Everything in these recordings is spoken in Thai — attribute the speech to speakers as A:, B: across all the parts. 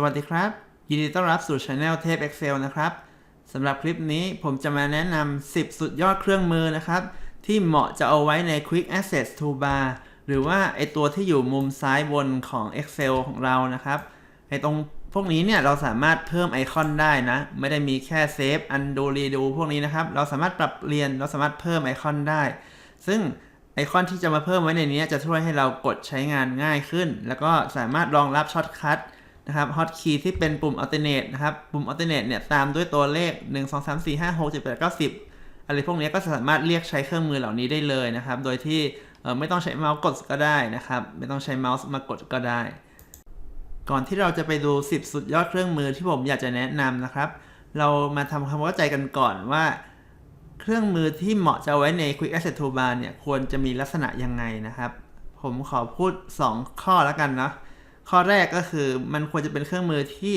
A: สวัสดีครับ ยินดีต้อนรับสู่ Channel เทพ Excel นะครับสำหรับคลิปนี้ผมจะมาแนะนำ 10 สุดยอดเครื่องมือนะครับ ที่เหมาะจะเอาไว้ใน Quick Access Toolbar หรือว่าไอตัวที่อยู่มุมซ้ายบนของ Excel ของเรานะครับไอตรงพวกนี้เนี่ยเราสามารถเพิ่มไอคอนได้นะ ไม่ได้มีแค่เซฟ undo redo พวกนี้นะครับ เราสามารถปรับเปลี่ยนเราสามารถเพิ่มไอคอนได้ ซึ่งไอคอนที่จะมาเพิ่มไว้ในนี้จะช่วยให้เรากดใช้งานง่ายขึ้น แล้วก็สามารถรองรับช็อตคัท นะครับฮอตคีย์ที่เป็นปุ่ม alternate นะครับ ปุ่ม alternate เนี่ยตามด้วยตัวเลข 1 2 3 4 5 6 7 8 9 10 อะไรพวกนี้ก็สามารถเรียกใช้เครื่องมือเหล่านี้ได้เลยนะครับ โดยที่ไม่ต้องใช้เมาส์กดก็ได้นะครับ ไม่ต้องใช้เมาส์มากดก็ได้ ก่อนที่เราจะไปดู 10 สุดยอดเครื่องมือที่ผมอยากจะแนะนำนะครับ เรามาทำความเข้าใจกันก่อนว่า เครื่องมือที่เหมาะจะไว้ใน Quick Asset Toolbar เนี่ยควรจะมีลักษณะยังไงนะครับ ผมขอพูด 2 ข้อแล้วกันเนาะ ข้อแรกก็คือมันควรจะเป็นเครื่องมือที่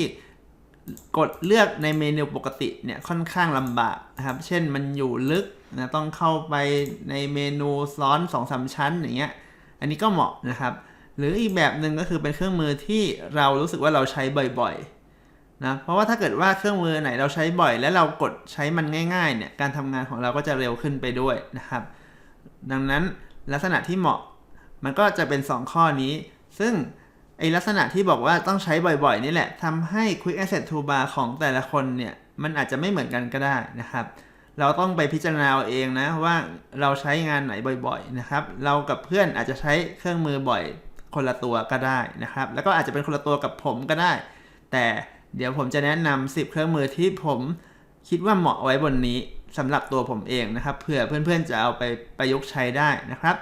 A: กดเลือกในเมนูปกติเนี่ยค่อนข้างลำบากนะครับ เช่นมันอยู่ลึกนะต้องเข้าไปในเมนูซ้อน2อสชั้นอย่างเงี้ย อันนี้ก็เหมาะนะครับ หรืออีกแบบหนึ่งก็คือเป็นเครื่องมือที่เรารู้สึกว่าเราใช้บ่อยๆนะเพราะว่าถ้าเกิดว่าเครื่องมือไหนเราใช้บ่อย แล้วเรากดใช้มันง่ายๆเนี่ยการทำงานของเราก็จะเร็วขึ้นไปด้วยนะครับ ดังนั้นลักษณะที่เหมาะมันก็จะเป็น 2 ข้อนี้ ซึ่ง ไอลักษณะที่บอกว่าต้องใช้บ่อยๆ นี่แหละทำให้ Quick Asset Toolbar ของแต่ละคนเนี่ยมันอาจจะไม่เหมือนกันก็ได้นะครับ เราต้องไปพิจารณาเอาเองนะว่าเราใช้งานไหนบ่อยๆนะครับ เรากับเพื่อนอาจจะใช้เครื่องมือบ่อยคนละตัวก็ได้นะครับ แล้วก็อาจจะเป็นคนละตัวกับผมก็ได้ แต่เดี๋ยวผมจะแนะนำ10 เครื่องมือที่ผมคิดว่าเหมาะไว้บนนี้สำหรับตัวผมเองนะครับเผื่อเพื่อนๆจะเอาไปประยุกต์ใช้ได้นะครับ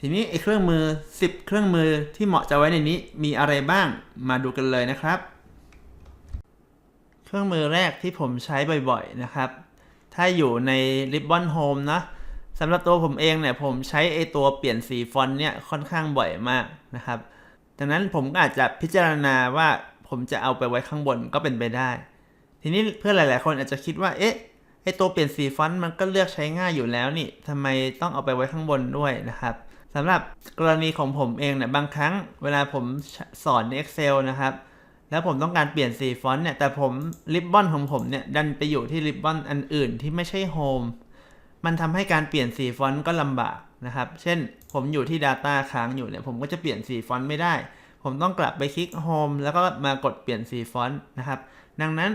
A: ทีนี้ไอ้เครื่องมือ 10 เครื่องมือที่เหมาะจะไว้ในนี้มีอะไรบ้างมาดูกันเลยนะครับ เครื่องมือแรกที่ผมใช้บ่อยๆนะครับ ถ้าอยู่ใน Ribbon Home นะสำหรับตัวผมเองเนี่ยผมใช้ไอตัวเปลี่ยนสีฟอนต์เนี่ยค่อนข้างบ่อยมากนะครับดังนั้นผมก็อาจจะพิจารณาว่าผมจะเอาไปไว้ข้างบนก็เป็นไปได้ ทีนี้เพื่อนหลาย ๆ คนอาจจะคิดว่าเอ๊ะไอตัวเปลี่ยนสีฟอนต์มันก็เลือกใช้ง่ายอยู่แล้วนี่ทำไมต้องเอาไปไว้ข้างบนด้วยนะครับ สำหรับกรณีของผมเองเนี่ยบางครั้งเวลาผมสอนใน Excel นะครับ แล้วผมต้องการเปลี่ยนสีฟอนต์เนี่ย แต่ผมริบบอนของผมเนี่ย ดันไปอยู่ที่ริบบอนอันอื่นที่ไม่ใช่โฮมมันทำให้การเปลี่ยนสีฟอนต์ก็ลำบากนะครับ เช่นผมอยู่ที่ Data ค้างอยู่เนี่ย ผมก็จะเปลี่ยนสีฟอนต์ไม่ได้ ผมต้องกลับไปคลิกโฮมแล้วก็มากดเปลี่ยนสีฟอนต์นะครับ ดังนั้น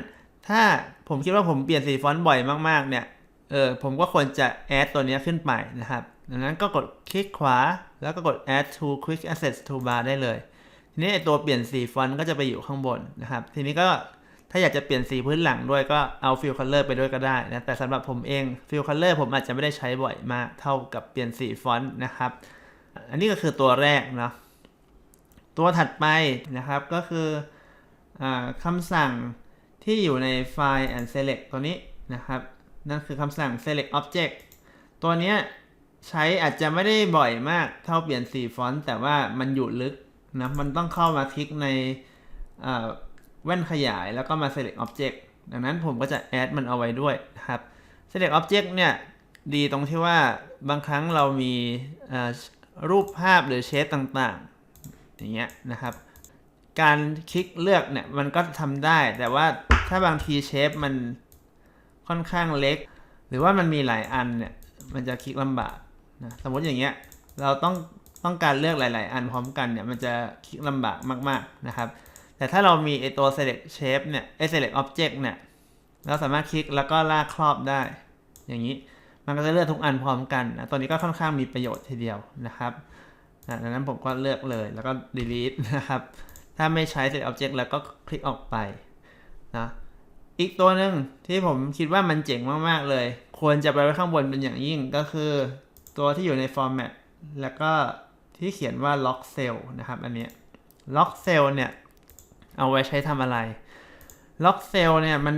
A: ถ้าผมคิดว่าผมเปลี่ยนสีฟอนต์บ่อยมากๆเนี่ยเออผมก็ควรจะแอดตัวนี้ขึ้นไปนะครับ ดังนั้นก็กดคลิกขวา แล้วก็กด add to quick access toolbar ได้เลย ทีนี้ไอตัวเปลี่ยนสีฟอนต์ก็จะไปอยู่ข้างบนนะครับ ทีนี้ก็ถ้าอยากจะเปลี่ยนสีพื้นหลังด้วยก็เอา fill color ไปด้วยก็ได้นะ แต่สำหรับผมเอง fill color ผมอาจจะไม่ได้ใช้บ่อยมากเท่ากับเปลี่ยนสีฟอนต์นะครับ อันนี้ก็คือตัวแรกเนาะ ตัวถัดไปนะครับก็คืออคำสั่งที่อยู่ในไฟล์ and select ตัวนี้นะครับ นั่นคือคำสั่ง select object ตัวเนี้ย ใช้อาจจะไม่ได้บ่อยมากเท่าเปลี่ยนสีฟอนต์ แต่ว่ามันอยู่ลึกนะ มันต้องเข้ามาคลิกในแว่นขยายแล้วก็มา select object ดังนั้นผมก็จะ add มันเอาไว้ด้วยนะครับ select object เนี่ยดีตรงที่ว่าบางครั้งเรามีรูปภาพหรือเชฟต่างๆ อย่างเงี้ยนะครับ การคลิกเลือกเนี่ยมันก็ทำได้ แต่ว่าถ้าบางทีเชฟมันค่อนข้างเล็ก หรือว่ามันมีหลายอันเนี่ยมันจะคลิกลำบาก นะสมมติอย่างเงี้ยเราต้องต้องการเลือกหลาย ๆ อันพร้อมกันเนี่ยมันจะคลิกลำบากมาก ๆ นะครับ แต่ถ้าเรามีไอตัว select shape เนี่ยไอ select object เนี่ยเราสามารถคลิกแล้วก็ลากครอบได้ อย่างนี้มันก็จะเลือกทุกอันพร้อมกันนะตัวนี้ก็ค่อนข้างมีประโยชน์ทีเดียวนะครับดังนั้นผมก็เลือกเลยแล้วก็ delete นะครับ ถ้าไม่ใช้ select object แล้วก็คลิกออกไปนะอีกตัวหนึ่งที่ผมคิดว่ามันเจ๋งมาก ๆ เลย ควรจะไปไว้ข้างบนเป็นอย่างยิ่งก็คือ ตัวที่อยู่ใน format แล้วก็ที่เขียนว่า lock cell นะครับอันนี้ lock cell เนี่ยเอาไว้ใช้ทำอะไร lock cell เนี่ยมัน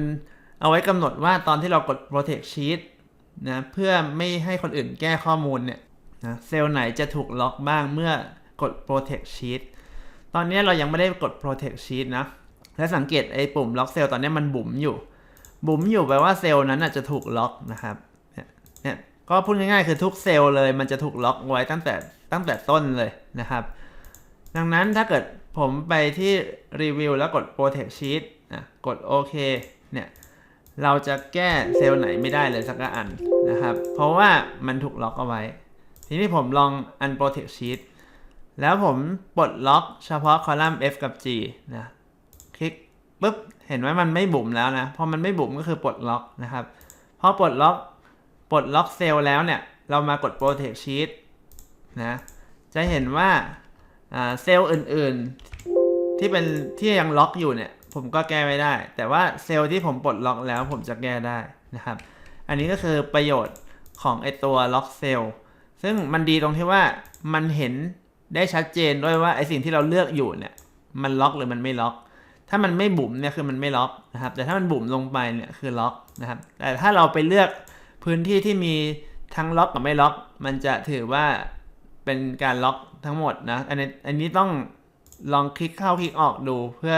A: เอาไว้กำหนดว่าตอนที่เรากด protect sheet นะเพื่อไม่ให้คนอื่นแก้ข้อมูลเนี่ยนะเซลไหนจะถูกล็อกบ้างเมื่อกด protect sheet ตอนนี้เรายังไม่ได้กด protect sheet นะ และสังเกตไอ้ปุ่มล็อกเซลตอนนี้มันบุ๋มอยู่ บุ๋มอยู่แปลว่าเซลล์นั้นจะถูกล็อกนะครับ ก็พูดง่ายๆคือทุกเซลล์เลยมันจะถูกล็อกไว้ตั้งแต่ตั้งแต่ต้นเลยนะครับ ดังนั้นถ้าเกิดผมไปที่รีวิวแล้วกด Protect Sheet นะกดโอเคเนี่ยเราจะแก้เซลล์ไหนไม่ได้เลยสักอันนะครับ เพราะว่ามันถูกล็อกเอาไว้ ทีนี้ผมลอง unprotect sheet แล้วผมปลดล็อกเฉพาะคอลัมน์ F กับ G นะคลิกปุ๊บเห็นว่ามันไม่บุ๋มแล้วนะ พอมันไม่บุ๋มก็คือปลดล็อกนะครับ พอปลดล็อก ปลดล็อกเซลล์แล้วเนี่ย เรามากด protect sheet นะ จะเห็นว่าอ่าเซลล์อื่นๆ ที่เป็นที่ยังล็อกอยู่เนี่ย ผมก็แก้ไม่ได้ แต่ว่าเซลล์ที่ผมปลดล็อกแล้วผมจะแก้ได้นะครับ อันนี้ก็คือประโยชน์ของไอตัวล็อกเซลล์ซึ่งมันดีตรงที่ว่ามันเห็นได้ชัดเจนด้วยว่าไอสิ่งที่เราเลือกอยู่เนี่ยมันล็อกหรือมันไม่ล็อก ถ้ามันไม่บุ๋มเนี่ยคือมันไม่ล็อกนะครับ แต่ถ้ามันบุ๋มลงไปเนี่ยคือล็อกนะครับ แต่ถ้าเราไปเลือก พื้นที่ที่มีทั้งล็อกกับไม่ล็อก มันจะถือว่าเป็นการล็อกทั้งหมดนะ อันนี้อันนี้ต้องลองคลิกเข้าคลิกออกดูเพื่อ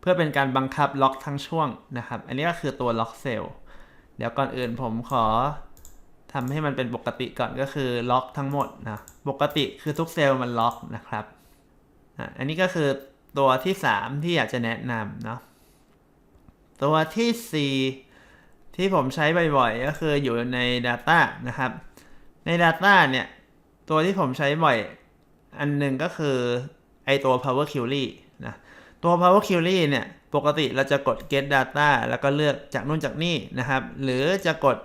A: เพื่อเป็นการบังคับล็อกทั้งช่วงนะครับ อันนี้ก็คือตัวล็อกเซลล์เดี๋ยวก่อนอื่นผมขอทำให้มันเป็นปกติก่อนก็คือล็อกทั้งหมดนะ ปกติคือทุกเซลล์มันล็อกนะครับอะอันนี้ก็คือตัวที่ 3 ที่อยากจะแนะนำเนาะตัวทีสี่4 ที่ผมใช้บ่อยๆ ก็คืออยู่ใน Data นะครับ ใน Data เนี่ย ตัวที่ผมใช้บ่อย อันหนึ่งก็คือไอตัว Power Query นะตัว Power Query เนี่ยปกติเราจะกด get data แล้วก็เลือกจากนู่นจากนี่นะครับ หรือจะกด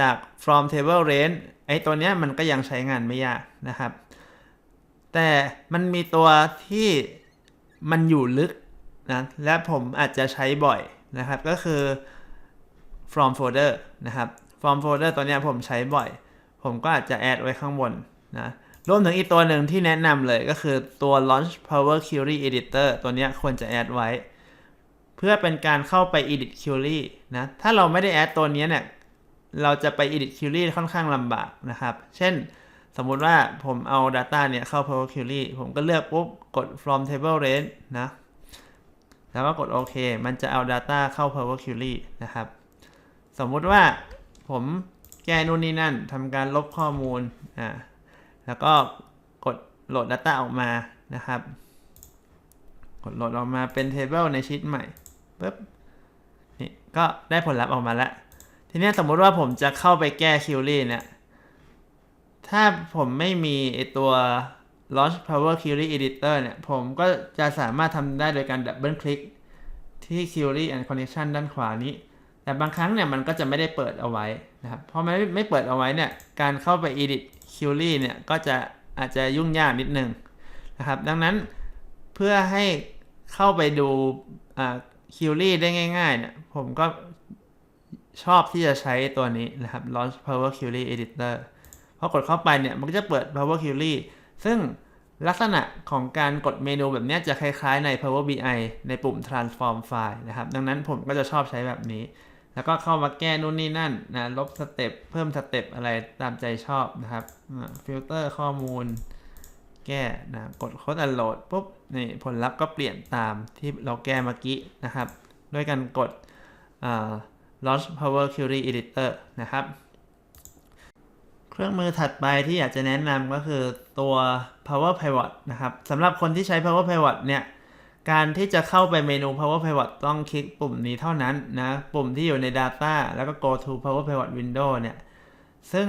A: จาก from table range ไอตัวเนี้ยมันก็ยังใช้งานไม่ยากนะครับ แต่มันมีตัวที่มันอยู่ลึกนะและผมอาจจะใช้บ่อยนะครับก็คือ from folder นะครับ from folder ตัวนี้ผมใช้บ่อย ผมก็อาจจะแอดไว้ข้างบนนะรวมถึงอีกตัวหนึ่งที่แนะนำเลยก็คือตัว launch power query editor ตัวนี้ควรจะแอดไว้ เพื่อเป็นการเข้าไป edit query นะ ถ้าเราไม่ได้แอดตัวนี้เนี่ย เราจะไป edit query ค่อนข้างลำบากนะครับ เช่นสมมุติว่าผมเอา data เนี่ยเข้า power query ผมก็เลือกปุ๊บ กด from table range นะ แล้วก็กดโอเค มันจะเอา data เข้า power query นะครับ สมมุติว่าผมแก้นู่นนี่นั่นทำการลบข้อมูลอ่าแล้วก็กดโหลด Data ออกมานะครับ กดโหลดออกมาเป็น Table ในชีตใหม่ปุ๊บนี่ก็ได้ผลลัพธ์ออกมาแล้ว ทีนี้สมมติว่าผมจะเข้าไปแก้ query เนี่ย ถ้าผมไม่มีไอตัว launch power query editor เนี่ย ผมก็จะสามารถทำได้โดยการดับเบิลคลิกที่ query and connection ด้านขวานี้ แต่บางครั้งเนี่ยมันก็จะไม่ได้เปิดเอาไว้นะครับเพราะไม่ไม่เปิดเอาไว้เนี่ยการเข้าไป edit query เนี่ยก็จะอาจจะยุ่งยากนิดนึงนะครับดังนั้นเพื่อให้เข้าไปดูอ่า query ได้ง่ายๆเนี่ยผมก็ชอบที่จะใช้ตัวนี้นะครับ launch power query editor พอกดเข้าไปเนี่ยมันก็จะเปิด power query ซึ่งลักษณะของการกดเมนูแบบนี้จะคล้ายๆใน Power BI ในปุ่ม transform file นะครับ ดังนั้นผมก็จะชอบใช้แบบนี้ แล้วก็เข้ามาแก้นู่นนี่นั่นนะลบสเต็ปเพิ่มสเต็ปอะไรตามใจชอบนะครับฟิลเตอร์ข้อมูล แก้นะกดโค้ดอันโหลดปุ๊บนี่ผลลัพธ์ก็เปลี่ยนตามที่เราแก้เมื่อกี้นะครับ ด้วยการกด launch power query editor นะครับ เครื่องมือถัดไปที่อยากจะแนะนำก็คือตัว Power Pivot นะครับสำหรับคนที่ใช้ Power Pivot เนี่ย การที่จะเข้าไปเมนู Power Pivot ต้องคลิกปุ่มนี้เท่านั้นนะ ปุ่มที่อยู่ใน Data แล้วก็ Go to Power Pivot Window เนี่ย ซึ่ง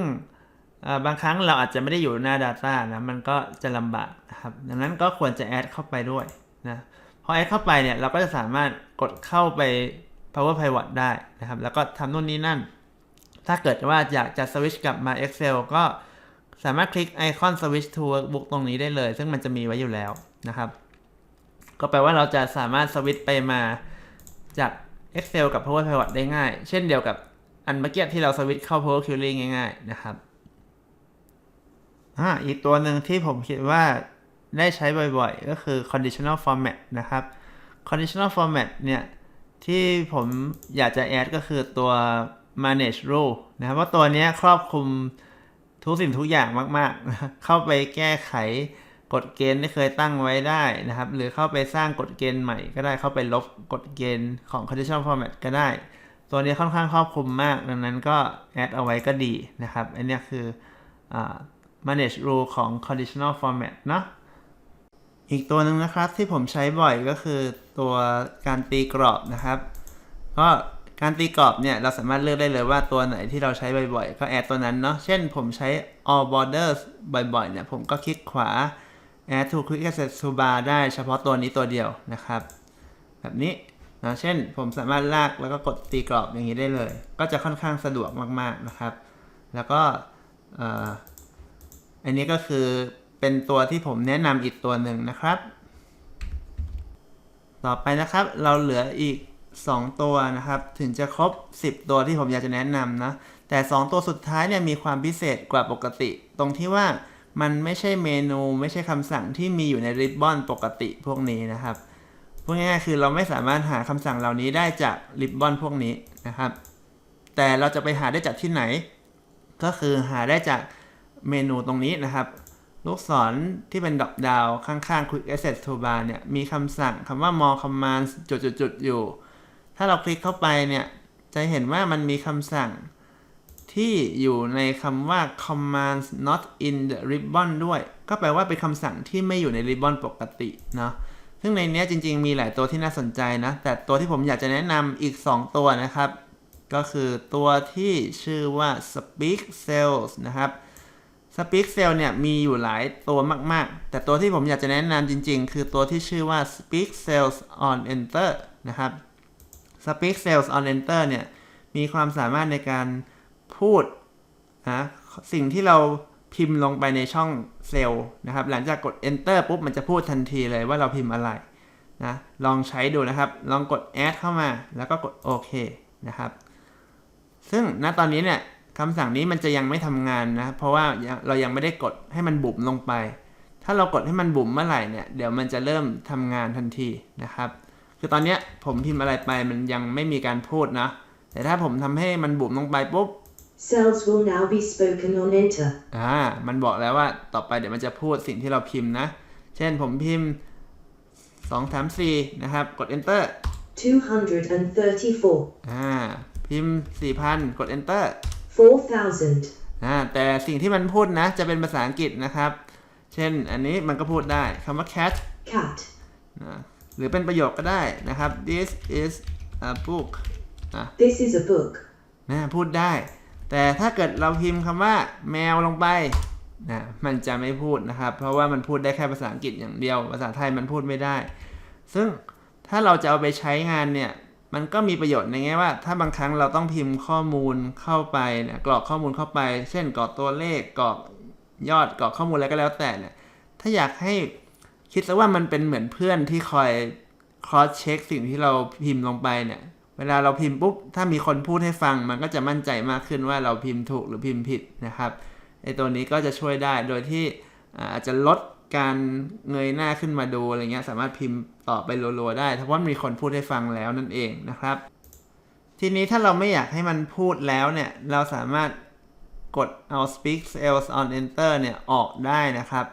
A: บางครั้งเราอาจจะไม่ได้อยู่หน้า Data นะ มันก็จะลำบากนะครับ ดังนั้นก็ควรจะแอดเข้าไปด้วยนะ พอแอดเข้าไปเนี่ย เราก็จะสามารถกดเข้าไป Power Pivot ได้นะครับ แล้วก็ทำนู่นนี่นั่น ถ้าเกิดว่าอยากจะสวิชกลับมา Excel ก็สามารถคลิกไอคอน Switch to Workbook ตรงนี้ได้เลย ซึ่งมันจะมีไว้อยู่แล้วนะครับ ก็แปลว่าเราจะสามารถสวิตไปมาจาก Excel กับ Power Pivot ได้ง่าย เช่นเดียวกับอันเมื่อกี้ที่เราสวิตเข้า Power Query ง่าย ๆ นะครับอ่าอีกตัวหนึ่งที่ผมคิดว่าได้ใช้บ่อยๆ ก็คือ conditional format นะครับ conditional format เนี่ย ที่ผมอยากจะแอดก็คือตัว manage rule นะครับว่าตัวนี้ครอบคลุมทุกสิ่งทุกอย่างมากๆ เข้าไปแก้ไข กฎเกณฑ์ที่เคยตั้งไว้ได้นะครับ หรือเข้าไปสร้างกฎเกณฑ์ใหม่ก็ได้เข้าไปลบกฎเกณฑ์ของ conditional format ก็ได้ ตัวนี้ค่อนข้างครอบคลุมมาก ดังนั้นก็แอดเอาไว้ก็ดีนะครับ อันนี้คืออ manage rule ของ conditional format เนาะอีกตัวหนึ่งนะครับที่ผมใช้บ่อยก็คือตัวการตีกรอบนะครับ ก็การตีกรอบเนี่ยเราสามารถเลือกได้เลยว่าตัวไหนที่เราใช้บ่อยๆ ก็แอดตัวนั้นเนาะเช่นผมใช้ all borders บ่อยๆเนี่ยผมก็คลิกขวา add to quick access to bar ได้เฉพาะตัวนี้ตัวเดียวนะครับ แบบนี้นะเช่นผมสามารถลากแล้วก็กดตีกรอบอย่างนี้ได้เลย ก็จะค่อนข้างสะดวกมากๆนะครับ แล้วก็อ่ออันนี้ก็คือเป็นตัวที่ผมแนะนำอีกตัวหนึ่งนะครับ ต่อไปนะครับเราเหลืออีก 2 ตัวนะครับ ถึงจะครบ 10 ตัวที่ผมอยากจะแนะนำนะแต่ 2 ตัวสุดท้ายเนี่ยมีความพิเศษกว่าปกติ ตรงที่ว่า มันไม่ใช่เมนูไม่ใช่คำสั่งที่มีอยู่ในริบบอนปกติพวกนี้นะครับพูดง่ายๆคือเราไม่สามารถหาคำสั่งเหล่านี้ได้จากริบบอนพวกนี้นะครับ แต่เราจะไปหาได้จากที่ไหน ก็คือหาได้จากเมนูตรงนี้นะครับ ลูกศรที่เป็นดอกดาวข้างๆ Quick Access Toolbar เนี่ยมีคำสั่งคำว่า more commands จุดๆๆอยู่ ถ้าเราคลิกเข้าไปเนี่ยจะเห็นว่ามันมีคำสั่ง ที่อยู่ในคำว่า commands not in the ribbon ด้วย ก็แปลว่าเป็นคำสั่งที่ไม่อยู่ใน ribbon ปกติเนาะซึ่งในนี้จริงๆ มีหลายตัวที่น่าสนใจนะ แต่ตัวที่ผมอยากจะแนะนำอีก 2 ตัวนะครับ ก็คือตัวที่ชื่อว่า Speak Sales นะครับ Speak Cell เนี่ยมีอยู่หลายตัวมากๆ แต่ตัวที่ผมอยากจะแนะนำจริงๆ คือตัวที่ชื่อว่า Speak Sales on Enter นะครับ Speak Sales on Enter เนี่ยมีความสามารถในการ พูดนะสิ่งที่เราพิมพ์ลงไปในช่องเซลล์นะครับ หลังจากกด Enter ปุ๊บมันจะพูดทันทีเลยว่าเราพิมพ์อะไรนะลองใช้ดูนะครับ ลองกด Add เข้ามา แล้วก็กดโอเคนะครับ ซึ่งณตอนนี้เนี่ยคำสั่งนี้มันจะยังไม่ทำงานนะ เพราะว่าเรายังไม่ได้กดให้มันบุ๋มลงไป ถ้าเรากดให้มันบุ๋มเมื่อไหร่เนี่ย เดี๋ยวมันจะเริ่มทำงานทันทีนะครับ คือตอนนี้ผมพิมพ์อะไรไปมันยังไม่มีการพูดนะ แต่ถ้าผมทำให้มันบุ๋มลงไปปุ๊บ
B: Cells will now be spoken on enter.
A: อ่า มันบอกแล้วว่าต่อไปเดี๋ยวมันจะพูดสิ่งที่เราพิมพ์นะ เช่นผมพิมพ์ 2 3 4 นะครับ กด enter
B: 234.
A: อ่า พิมพ์ 4,000 กด enter
B: 4000.
A: อ่า แต่สิ่งที่มันพูดนะ จะเป็นภาษาอังกฤษนะครับ เช่น อันนี้มันก็พูดได้คำว่า cat
B: Cat.
A: นะหรือเป็นประโยคก็ได้นะครับ this is a book
B: This is a book.
A: นะพูดได้ แต่ถ้าเกิดเราพิมพ์คำว่าแมวลงไปนะมันจะไม่พูดนะครับ เพราะว่ามันพูดได้แค่ภาษาอังกฤษอย่างเดียว ภาษาไทยมันพูดไม่ได้ ซึ่งถ้าเราจะเอาไปใช้งานเนี่ยมันก็มีประโยชน์ในแง่ว่า ถ้าบางครั้งเราต้องพิมพ์ข้อมูลเข้าไปเนี่ยกรอกข้อมูลเข้าไป เช่นกรอกตัวเลขกรอกยอดกรอกข้อมูลอะไรก็แล้วแต่เนี่ยถ้าอยากให้คิดซะว่ามันเป็นเหมือนเพื่อนที่คอย cross check สิ่งที่เราพิมพ์ลงไปเนี่ย เวลาเราพิมพ์ปุ๊บถ้ามีคนพูดให้ฟัง มันก็จะมั่นใจมากขึ้นว่าเราพิมพ์ถูกหรือพิมพ์ผิดนะครับไอตัวนี้ก็จะช่วยได้โดยที่อาจจะลดการเงยหน้าขึ้นมาดูอะไรเงี้ยสามารถพิมพ์ต่อไปรัวๆได้เพราว่ามีคนพูดให้ฟังแล้วนั่นเองนะครับ ทีนี้ถ้าเราไม่อยากให้มันพูดแล้วเนี่ยเราสามารถกดเอา speak sales on enter เนี่ยออกได้นะครับ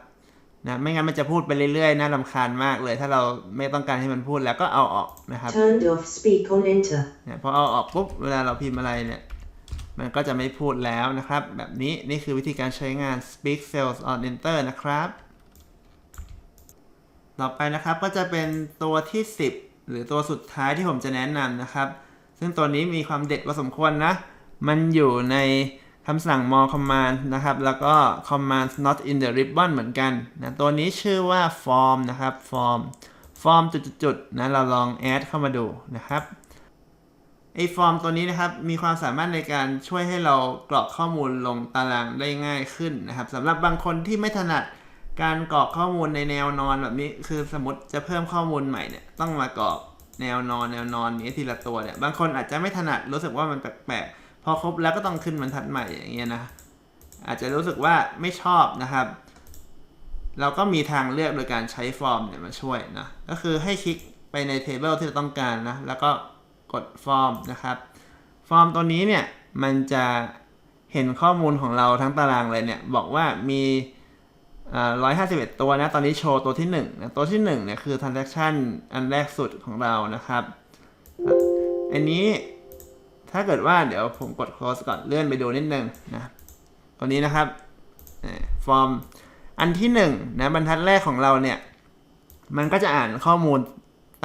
A: นะไม่งั้นมันจะพูดไปเรื่อยๆน่ารำคาญมากเลย ถ้าเราไม่ต้องการให้มันพูดแล้วก็เอาออกนะครับ
B: Turned off speak on enter.
A: เนี่ยพอเอาออกปุ๊บเวลาเราพิมพ์อะไรเนี่ย มันก็จะไม่พูดแล้วนะครับ แบบนี้นี่คือวิธีการใช้งาน Speak Sales on Enter นะครับ ต่อไปนะครับก็จะเป็นตัวที่ 10 หรือตัวสุดท้ายที่ผมจะแนะนำนะครับ ซึ่งตัวนี้มีความเด็ดพอสมควรนะ มันอยู่ใน คำสั่ง more command นะครับ แล้วก็ command not in the ribbon เหมือนกันนะตัวนี้ชื่อว่า form นะครับ form form จุดๆนะเราลอง add เข้ามาดูนะครับไอฟอร์มตัวนี้นะครับ มีความสามารถในการช่วยให้เรากรอกข้อมูลลงตารางได้ง่ายขึ้นนะครับสำหรับบางคนที่ไม่ถนัดการกรอกข้อมูลในแนวนอนแบบนี้ คือสมมติจะเพิ่มข้อมูลใหม่เนี่ยต้องมากรอกแนวนอนแนวนอนนี้ทีละตัวเนี่ยบางคนอาจจะไม่ถนัดรู้สึกว่ามันแปลกๆ พอครบแล้วก็ต้องขึ้นบรรทัดใหม่อย่างเงี้ยนะ อาจจะรู้สึกว่าไม่ชอบนะครับ เราก็มีทางเลือกโดยการใช้ฟอร์มเนี่ยมาช่วยนะ ก็คือให้คลิกไปในเทเบิลที่เราต้องการนะ แล้วก็กดฟอร์มนะครับ ฟอร์มตัวนี้เนี่ยมันจะเห็นข้อมูลของเราทั้งตารางเลยเนี่ย บอกว่ามีร้อยห้าสิบเอ็ดตัวนะ ตอนนี้โชว์ตัวที่หนึ่งนะ ตัวที่หนึ่งเนี่ยคือ transaction อันแรกสุดของเรานะครับ อันนี้ ถ้าเกิดว่าเดี๋ยวผมกด close ก่อนเลื่อนไปดูนิดนึงนะตัวนี้นะครับฟอร์มอันที่หนึ่งนะบรรทัดแรกของเราเนี่ย มันก็จะอ่านข้อมูล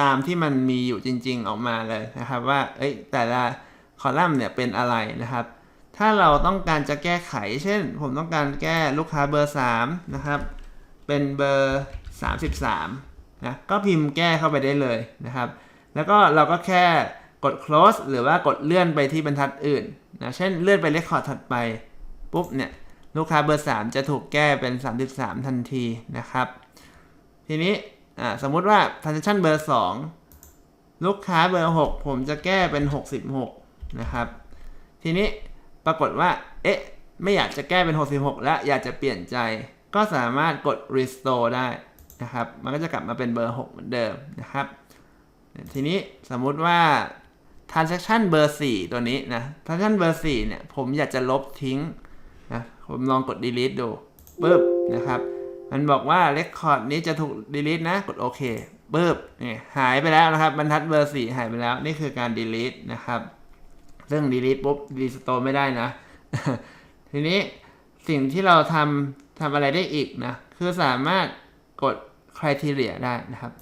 A: ตามที่มันมีอยู่จริง ๆ ออกมาเลยนะครับ ว่าเอ้ยแต่ละคอลัมน์เนี่ยเป็นอะไรนะครับ ถ้าเราต้องการจะแก้ไข เช่น ผมต้องการแก้ลูกค้าเบอร์3นะครับเป็นเบอร์ 33นะก็พิมพ์แก้เข้าไปได้เลยนะครับ แล้วก็เราก็แค่ กด close หรือว่ากดเลื่อนไปที่บรรทัดอื่นนะเช่นเลื่อนไปเลคคอร์ดถัดไปปุ๊บเนี่ยลูกค้าเบอร์ 3 จะถูกแก้เป็น 33 ทันทีนะครับ ทีนี้สมมุติว่า transaction เบอร์ 2 ลูกค้าเบอร์ 6 ผมจะแก้เป็น 66 นะครับ ทีนี้ปรากฏว่า เอ๊ะ ไม่อยากจะแก้เป็น 66 แล้วอยากจะเปลี่ยนใจ ก็สามารถกด restore ได้นะครับ มันก็จะกลับมาเป็นเบอร์ 6 เหมือนเดิมนะครับ ทีนี้สมมุติว่า transaction เบอร์4ตัวนี้นะ transaction เบอร์4เนี่ย ผมอยากจะลบทิ้งนะ ผมลองกด delete ดูปึ๊บนะครับ มันบอกว่า record นี้จะถูก delete นะ กดโอเคปึ๊บนี่หายไปแล้วนะครับ บรรทัดเบอร์ 4 หายไปแล้ว นี่คือการ delete นะครับ ซึ่ง delete ปุ๊บ restore ไม่ได้นะ ทีนี้สิ่งที่เราทำทำอะไรได้อีกนะ คือสามารถกด criteria ได้นะครับ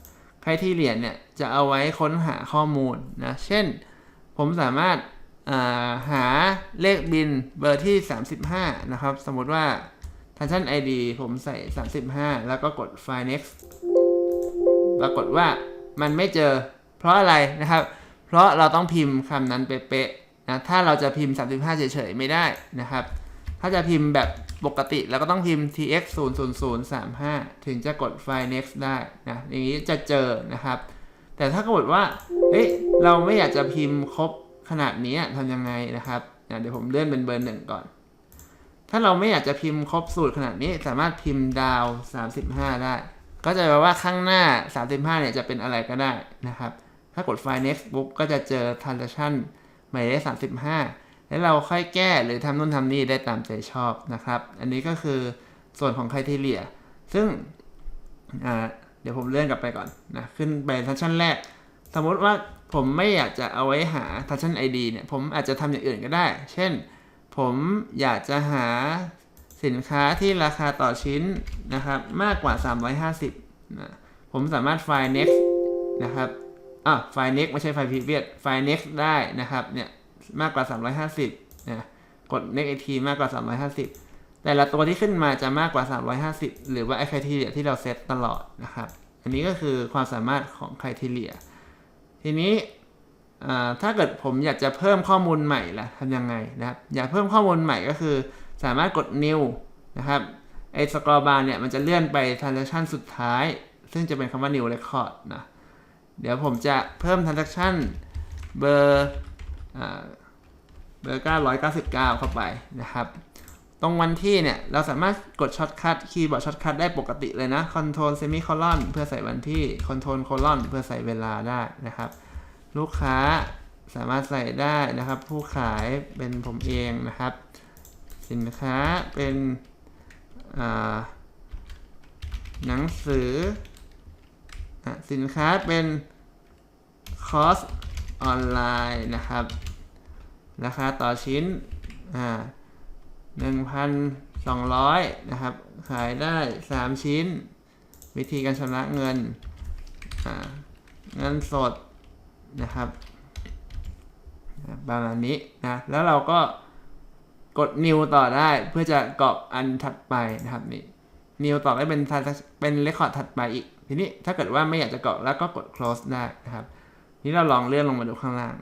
A: criteria เนี่ยจะเอาไว้ค้นหาข้อมูลนะ เช่น ผมสามารถาหาเลขบินเบอร์ที่ 35 นะครับ สมมติว่า transaction ID ผมใส่ 35 แล้วก็กด find next ปรากฏว่ามันไม่เจอ เพราะอะไรนะครับ เพราะเราต้องพิมพ์คำนั้นเป๊ะๆนะถ้าเราจะพิมพ์ 35 เฉยๆ ไม่ได้นะครับ ถ้าจะพิมพ์แบบปกติเราก็ต้องพิมพ์ tx 0 0 0 3 5ถึงจะกด find next ได้นะอย่างนี้จะเจอนะครับ แต่ถ้าเกิดว่าเฮ้ยเราไม่อยากจะพิมพ์ครบขนาดนี้ทำยังไงนะครับเดี๋ยวผมเลื่อนเป็นเบอร์หนึ่งก่อน ถ้าเราไม่อยากจะพิมพ์ครบสูตรขนาดนี้สามารถพิมพ์ดาว 35 ได้ ก็จะแปลว่าข้างหน้า 35 เนี่ยจะเป็นอะไรก็ได้นะครับ ถ้ากด File Next ปุ๊บก็จะเจอ Transaction หมายเลข35 แล้วเราค่อยแก้หรือทำนู่นทำนี่ได้ตามใจชอบนะครับ อันนี้ก็คือส่วนของ Criteria ซึ่ง เดี๋ยวผมเลื่อนกลับไปก่อนนะขึ้นไป Transaction แรก สมมติว่าผมไม่อยากจะเอาไว้หา Transaction ID เนี่ย ผมอาจจะทำอย่างอื่นก็ได้ เช่น ผมอยากจะหาสินค้าที่ราคาต่อชิ้นนะครับ มากกว่า 350นะผมสามารถ File Next นะครับอะ File Next ไม่ใช่ File Previous File Next ได้นะครับ เนี่ย มากกว่า 350นะ กด Next อีกทีมากกว่า 350 แต่ละตัวที่ขึ้นมาจะมากกว่า 350 หรือว่าไอ้ criteria ที่เราเซตตลอดนะครับ อันนี้ก็คือความสามารถของ criteria ทีนี้ถ้าเกิดผมอยากจะเพิ่มข้อมูลใหม่ล่ะทำยังไงนะครับ อยากเพิ่มข้อมูลใหม่ก็คือ สามารถกด new นะครับไอสกรอร์บาร์เนี่ยมันจะเลื่อนไป transaction สุดท้าย ซึ่งจะเป็นคำว่า new record นะเดี๋ยวผมจะเพิ่ม transaction เบอร์เบอร์999 เข้าไปนะครับ ตรงวันที่เนี่ย เราสามารถกดช็อตคัทคีย์บอร์ดช็อตคัทได้ปกติเลยนะ control semicolon เพื่อใส่วันที่ control colon เพื่อใส่เวลาได้นะครับ ลูกค้าสามารถใส่ได้นะครับ ผู้ขายเป็นผมเองนะครับ สินค้าเป็นหนังสืออะสินค้าเป็นคอร์สออนไลน์นะครับ ราคาต่อชิ้นอ่า หนึ่งพันสองร้อยนะครับ ขายได้สามชิ้น วิธีการชำระเงินเงินสดนะครับประมาณนี้นะ แล้วเราก็กด new ต่อได้เพื่อจะกรอกอันถัดไปนะครับนี่ new ต่อได้เป็นเป็น record ถัดไปอีก ทีนี้ถ้าเกิดว่าไม่อยากจะกรอกแล้วก็กด close ได้นะครับ นี่เราลองเลื่อนลงมาดูข้างล่าง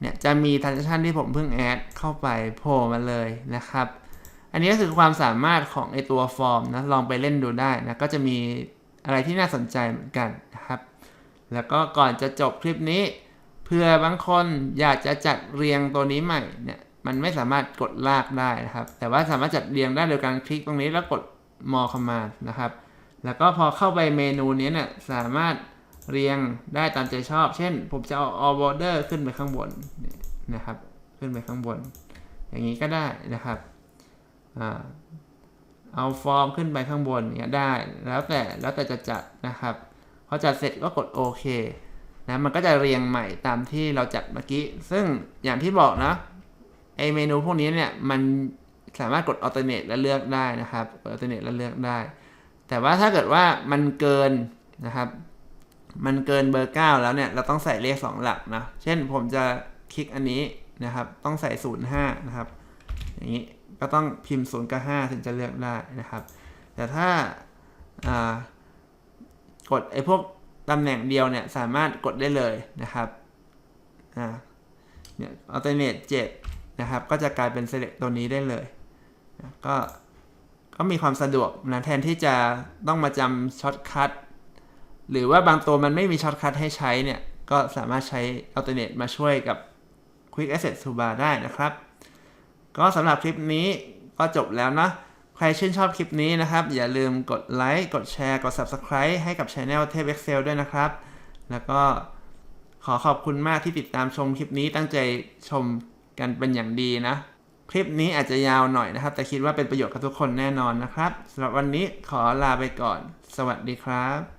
A: เนี่ยจะมี transaction ที่ผมเพิ่ง add เข้าไปโผล่มาเลยนะครับ อันนี้ก็คือความสามารถของไอตัวฟอร์มนะลองไปเล่นดูได้นะก็จะมีอะไรที่น่าสนใจเหมือนกันนะครับ แล้วก็ก่อนจะจบคลิปนี้เพื่อบางคนอยากจะจัดเรียงตัวนี้ใหม่เนี่ยมันไม่สามารถกดลากได้นะครับ แต่ว่าสามารถจัดเรียงได้โดยการคลิกตรงนี้แล้วกด more command นะครับ แล้วก็พอเข้าไปเมนูนี้เนี่ยสามารถ เรียงได้ตามใจชอบ เช่น ผมจะเอา all border ขึ้นไปข้างบนนะครับ ขึ้นไปข้างบน อย่างนี้ก็ได้นะครับเอาฟอร์มขึ้นไปข้างบนเนี่ยได้ แล้วแต่แล้วแต่จะจัดนะครับพอจัดเสร็จก็กดโอเคนะมันก็จะเรียงใหม่ตามที่เราจัดเมื่อกี้ ซึ่งอย่างที่บอกนะไอเมนูพวกนี้เนี่ยมันสามารถกด alternate และเลือกได้นะครับ กด alternate และเลือกได้ แต่ว่าถ้าเกิดว่ามันเกินนะครับ มันเกินเบอร์ 9 แล้วเนี่ย เราต้องใส่เลข 2 หลักนะ เช่นผมจะคลิกอันนี้นะครับ ต้องใส่ 05 นะครับ อย่างนี้ก็ต้องพิมพ์ 0 กับ 5 ถึงจะเลือกได้นะครับ แต่ถ้าากดไอ้พวกตำแหน่งเดียวเนี่ย สามารถกดได้เลยนะครับอ่าเนี่ย alternate 7 นะครับ ก็จะกลายเป็น select ตัวนี้ได้เลย ก็ก็มีความสะดวกนะแทนที่จะต้องมาจำช็อตคัท หรือว่าบางตัวมันไม่มีช็อตคัทให้ใช้เนี่ย ก็สามารถใช้ alternate มาช่วยกับ quick access toolbar ได้นะครับ ก็สำหรับคลิปนี้ก็จบแล้วนะ ใครชื่นชอบคลิปนี้นะครับ อย่าลืมกดไลค์กดแชร์กด Subscribe ให้กับ Channel เทพ Excel ด้วยนะครับ แล้วก็ขอขอบคุณมากที่ติดตามชมคลิปนี้ตั้งใจชมกันเป็นอย่างดีนะ คลิปนี้อาจจะยาวหน่อยนะครับ แต่คิดว่าเป็นประโยชน์กับทุกคนแน่นอนนะครับสำหรับวันนี้ขอลาไปก่อน สวัสดีครับ